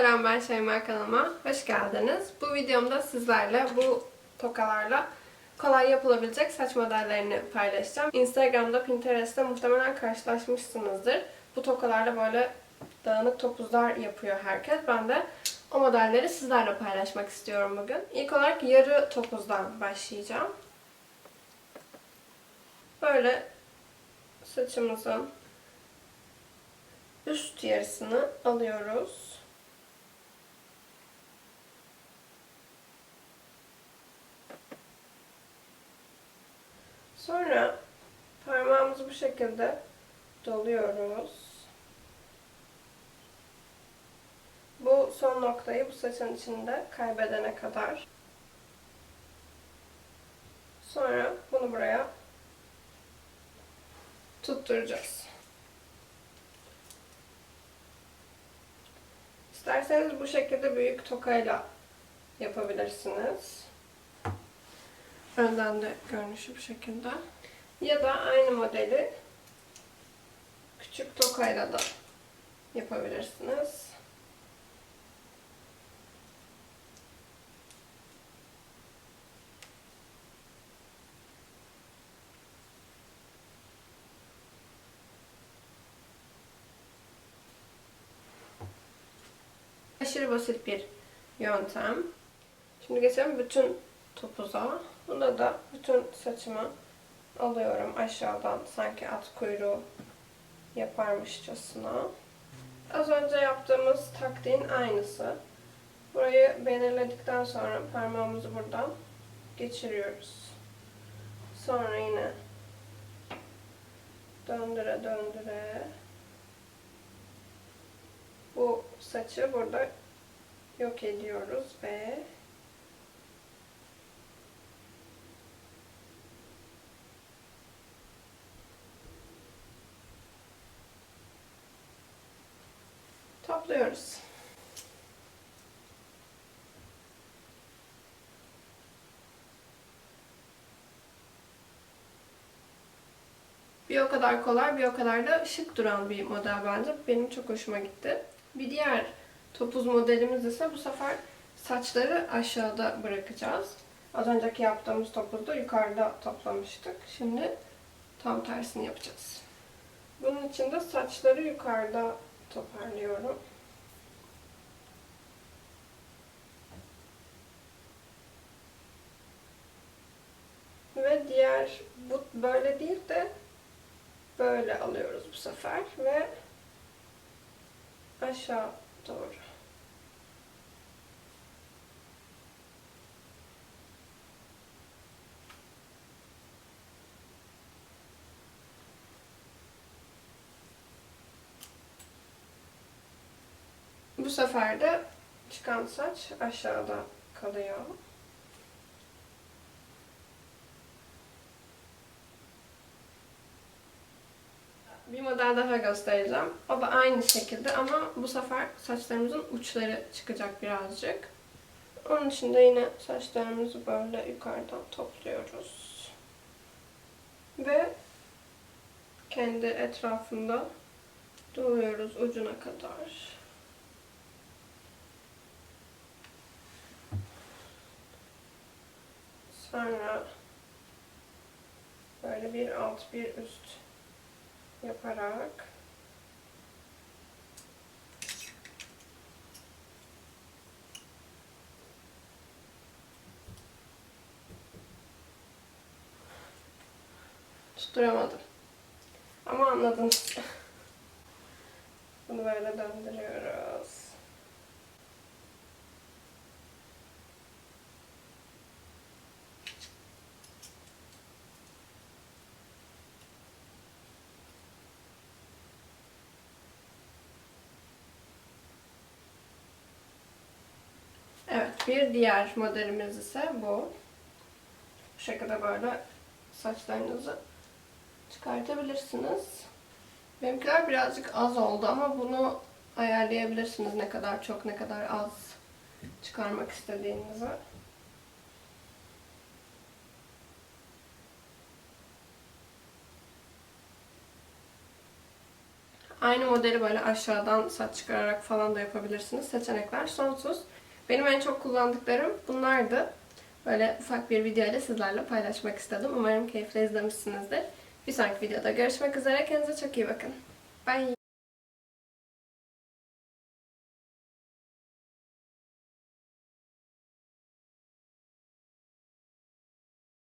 Selam ben Şeyma kanalıma. Hoş geldiniz. Bu videomda sizlerle bu tokalarla kolay yapılabilecek saç modellerini paylaşacağım. Instagram'da, Pinterest'te muhtemelen karşılaşmışsınızdır. Bu tokalarla böyle dağınık topuzlar yapıyor herkes. Ben de o modelleri sizlerle paylaşmak istiyorum bugün. İlk olarak yarı topuzdan başlayacağım. Böyle saçımızın üst yarısını alıyoruz. Sonra parmağımızı bu şekilde doluyoruz. Bu son noktayı bu saçın içinde kaybedene kadar. Sonra bunu buraya tutturacağız. İsterseniz bu şekilde büyük tokayla yapabilirsiniz. Önden de görünüşü bu şekilde. Ya da aynı modeli küçük tokayla da yapabilirsiniz. Aşırı basit bir yöntem. Şimdi geçelim bütün topuza. Bunda da bütün saçımı alıyorum aşağıdan sanki at kuyruğu yaparmışçasına. Az önce yaptığımız taktiğin aynısı. Burayı belirledikten sonra parmağımızı buradan geçiriyoruz. Sonra yine döndüre döndüre bu saçı burada yok ediyoruz ve topluyoruz. Bir o kadar kolay, bir o kadar da şık duran bir model bence. Benim çok hoşuma gitti. Bir diğer topuz modelimiz ise bu sefer saçları aşağıda bırakacağız. Az önceki yaptığımız topuzda yukarıda toplamıştık. Şimdi tam tersini yapacağız. Bunun için de saçları yukarıda toparlıyorum. Ve diğer bu böyle değil de böyle alıyoruz bu sefer ve aşağı doğru. Bu sefer de çıkan saç aşağıda kalıyor. Bir model daha göstereceğim. O da aynı şekilde ama bu sefer saçlarımızın uçları çıkacak birazcık. Onun için de yine saçlarımızı böyle yukarıdan topluyoruz. Ve kendi etrafında doluyoruz ucuna kadar. Sonra böyle bir alt bir üst yaparak tutturamadım. Ama anladınız. Bunu böyle döndürüyoruz. Bir diğer modelimiz ise bu. Bu şekilde böyle saçlarınızı çıkartabilirsiniz. Benimkiler birazcık az oldu ama bunu ayarlayabilirsiniz ne kadar çok ne kadar az çıkarmak istediğinizi. aynı modeli böyle aşağıdan saç çıkararak falan da yapabilirsiniz. Seçenekler sonsuz. Benim en çok kullandıklarım bunlardı. Böyle ufak bir video ile sizlerle paylaşmak istedim. Umarım keyifle izlemişsinizdir. Bir sonraki videoda görüşmek üzere. Kendinize çok iyi bakın. Bye.